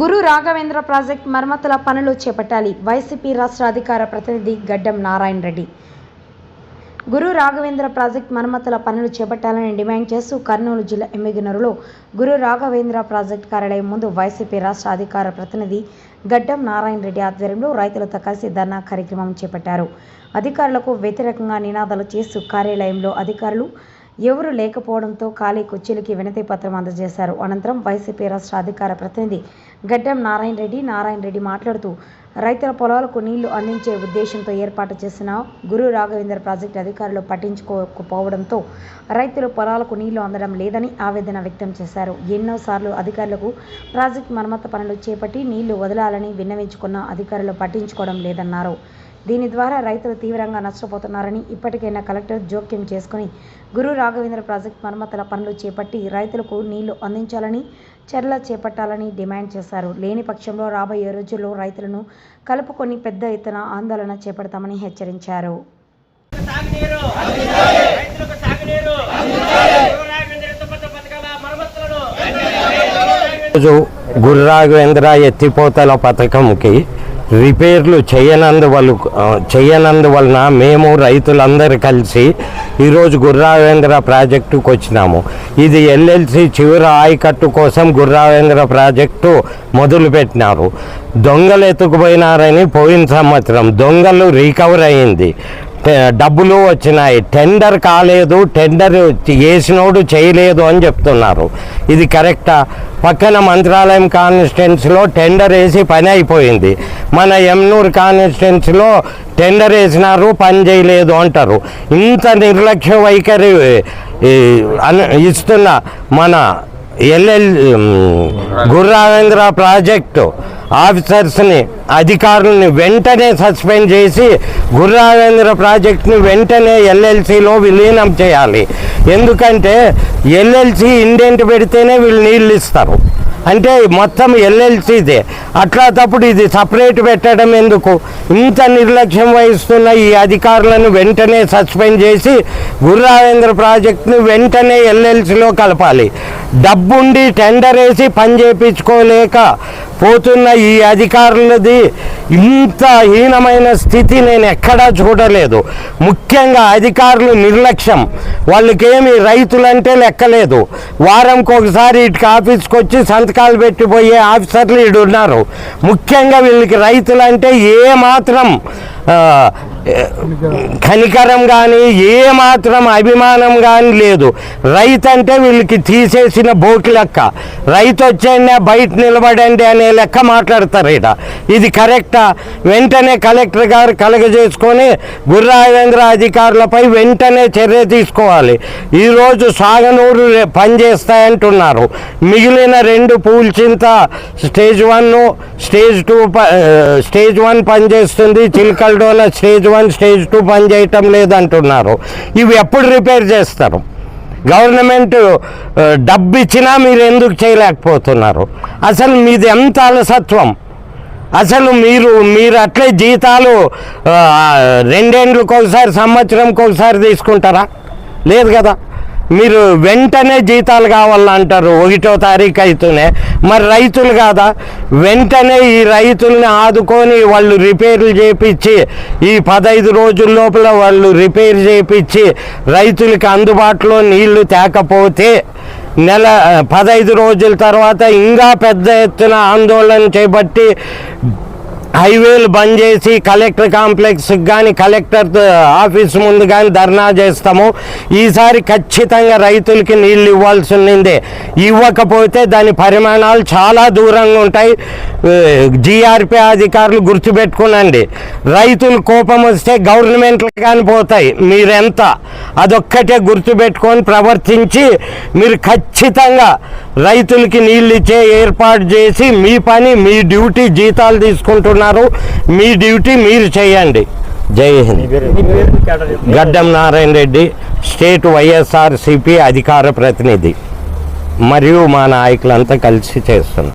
గురు Raghavendra project మరమ్మతుల పనులు చేపట్టాలి. వైసీపీ రాష్ట్ర అధికార ప్రతినిధి గడ్డం నారాయణ రెడ్డి. గురు రాఘవేంద్ర ప్రాజెక్ట్ మరమ్మతుల పనులు చేపట్టాలని డిమాండ్ చేస్తూ కర్నూలు జిల్లా ఎమ్మిగినరులో గురు రాఘవేంద్ర ప్రాజెక్ట్ కార్యాలయం ముందు వైసీపీ రాష్ట్ర అధికార ప్రతినిధి గడ్డం నారాయణ రెడ్డి ఆధ్వర్యంలో రైతులతో కలిసి ధర్నా కార్యక్రమం చేపట్టారు. అధికారులకు వ్యతిరేకంగా నినాదాలు చేస్తూ కార్యాలయంలో అధికారులు ఎవరు లేకపోవడంతో ఖాళీ కుర్చీలకి వినతి పత్రం అందజేశారు. అనంతరం వైసీపీ రాష్ట్ర అధికార ప్రతినిధి గడ్డం నారాయణ రెడ్డి నారాయణ రెడ్డి మాట్లాడుతూ రైతుల పొలాలకు నీళ్ళు అందించే ఉద్దేశంతో ఏర్పాటు చేసిన గురు రాఘవేంద్ర ప్రాజెక్టు అధికారులు పట్టించుకోకపోవడంతో రైతుల పొలాలకు నీళ్ళు అందడం లేదని ఆవేదన వ్యక్తం చేశారు. ఎన్నోసార్లు అధికారులకు ప్రాజెక్టు మరమ్మతు పనులు చేపట్టి నీళ్ళు వదలాలని విన్నవించుకున్న అధికారులు పట్టించుకోవడం లేదన్నారు. దీని ద్వారా రైతులు తీవ్రంగా నష్టపోతున్నారని ఇప్పటికైనా కలెక్టర్ జోక్యం చేసుకుని గురు రాఘవేంద్ర ప్రాజెక్ట్ మరమ్మతుల పనులు చేపట్టి రైతులకు నీళ్ళు అందించాలని చర్యలు చేపట్టాలని డిమాండ్ చేశారు. లేని పక్షంలో రాబోయే రోజుల్లో రైతులను కలుపుకొని పెద్ద ఎత్తున ఆందోళన చేపడతామని హెచ్చరించారు. గురు రాఘవేంద్ర ఎత్తిపోతల పథకంకి రిపేర్లు చేయనందువల్ల చేయనందువలన మేము రైతులందరూ కలిసి ఈరోజు గుర్రావేంద్ర ప్రాజెక్టుకు వచ్చినాము. ఇది ఎల్ఎల్సి చివరి ఆయకట్టు కోసం గుర్రావేంద్ర ప్రాజెక్టు మొదలుపెట్టినారు దొంగలు ఎత్తుకుపోయినారని పోయిన సంవత్సరం దొంగలు రికవర్ అయింది. డబ్బులు వచ్చినాయి. టెండర్ కాలేదు టెండర్ వేసినోడు చేయలేదు అని చెప్తున్నారు. ఇది కరెక్టా? పక్కన మంత్రాలయం కాన్స్టిట్యున్సీలో టెండర్ వేసి పని అయిపోయింది. మన ఎమ్నూరు కాన్స్టిట్యున్సీలో టెండర్ వేసినారు పని చేయలేదు అంటారు. ఇంత నిర్లక్ష్య వైఖరి ఇస్తున్న మన ఎల్ఎల్ గుర్రావేంద్ర ప్రాజెక్టు ఆఫీసర్స్ని అధికారుల్ని వెంటనే సస్పెండ్ చేసి గుర్రావేంద్ర ప్రాజెక్ట్ని వెంటనే ఎల్ఎల్సిలో విలీనం చేయాలి. ఎందుకంటే ఎల్ఎల్సి ఇండెంట్ పెడితేనే వీళ్ళు నీళ్ళు ఇస్తారు. అంటే మొత్తం ఎల్ఎల్సిదే అట్లా తప్పుడు ఇది సపరేట్ పెట్టడం ఎందుకు? ఇంత నిర్లక్ష్యం వహిస్తున్న ఈ అధికారులను వెంటనే సస్పెండ్ చేసి గుర్రావేంద్ర ప్రాజెక్ట్ని వెంటనే ఎల్ఎల్సిలో కలపాలి. డబ్బుండి టెండర్ వేసి పని చేయించుకోలేక పోతున్న ఈ అధికారులది ఇంత హీనమైన స్థితి నేను ఎక్కడా చూడలేదు. ముఖ్యంగా అధికారులు నిర్లక్ష్యం. వాళ్ళకేమి రైతులంటే లెక్కలేదు. వారంకి ఒకసారి ఇటుకి ఆఫీస్కి వచ్చి సంతకాలు పెట్టిపోయే ఆఫీసర్లు ఇడున్నారు ముఖ్యంగా వీళ్ళకి రైతులంటే ఏ మాత్రం కనికరం కానీ ఏ మాత్రం అభిమానం కానీ లేదు. రైతు అంటే వీళ్ళకి తీసేసిన బోకి లెక్క. రైతు వచ్చేయండి బయట నిలబడండి అనే లెక్క మాట్లాడతారు ఇట ఇది కరెక్టా? వెంటనే కలెక్టర్ గారు కలగజేసుకొని గుర్రాజేంద్ర అధికారులపై వెంటనే చర్య తీసుకోవాలి. ఈరోజు సాగనూరు పనిచేస్తాయంటున్నారు మిగిలిన రెండు Pulchinta stage one stage two ప- స్టేజ్ వన్ పనిచేస్తుంది Chilakaldona stage one stage two పని చేయటం లేదంటున్నారు. ఇవి ఎప్పుడు రిపేర్ చేస్తారు? గవర్నమెంట్ డబ్బు ఇచ్చినా మీరు ఎందుకు చేయలేకపోతున్నారు? అసలు మీది ఎంత అలసత్వం? అసలు మీరు మీరు అట్లే జీతాలు రెండేండ్లకు ఒకసారి సంవత్సరంకి ఒకసారి తీసుకుంటారా? లేదు కదా? మీరు వెంటనే జీతాలు కావాలంటారు. ఒకటో తారీఖు అయితేనే. మరి రైతులు కాదా? వెంటనే ఈ రైతుల్ని ఆదుకొని వాళ్ళు రిపేర్లు చేపించి ఈ పదహైదు రోజుల లోపల వాళ్ళు రిపేర్ చేపించి రైతులకి అందుబాటులో నీళ్ళు తేకపోతే నెల పదహైదు రోజుల తర్వాత ఇంకా పెద్ద ఎత్తున ఆందోళన చేపట్టి హైవేలు బంద్ చేసి కలెక్టర్ కాంప్లెక్స్ కానీ కలెక్టర్ ఆఫీస్ ముందు కానీ ధర్నా చేస్తాము. ఈసారి ఖచ్చితంగా రైతులకి నీళ్ళు ఇవ్వాల్సి ఉన్నిందే ఇవ్వకపోతే దాని పరిమాణాలు చాలా దూరంగా ఉంటాయి. జిఆర్పి అధికారులు గుర్తుపెట్టుకునండి. రైతులు కోపం వస్తే గవర్నమెంట్లు కానీ పోతాయి. మీరెంత? అదొక్కటే గుర్తుపెట్టుకొని ప్రవర్తించి మీరు ఖచ్చితంగా రైతులకి నీళ్ళు ఇచ్చే ఏర్పాటు చేసి మీ పని మీ డ్యూటీ జీతాలు తీసుకుంటున్నారు. మీ డ్యూటీ మీరు చేయండి. Jai Hind. Gaddam Narayana Reddy state YSR CP అధికార ప్రతినిధి. మరియు మా నాయకులంతా కలిసి చేస్తున్నాం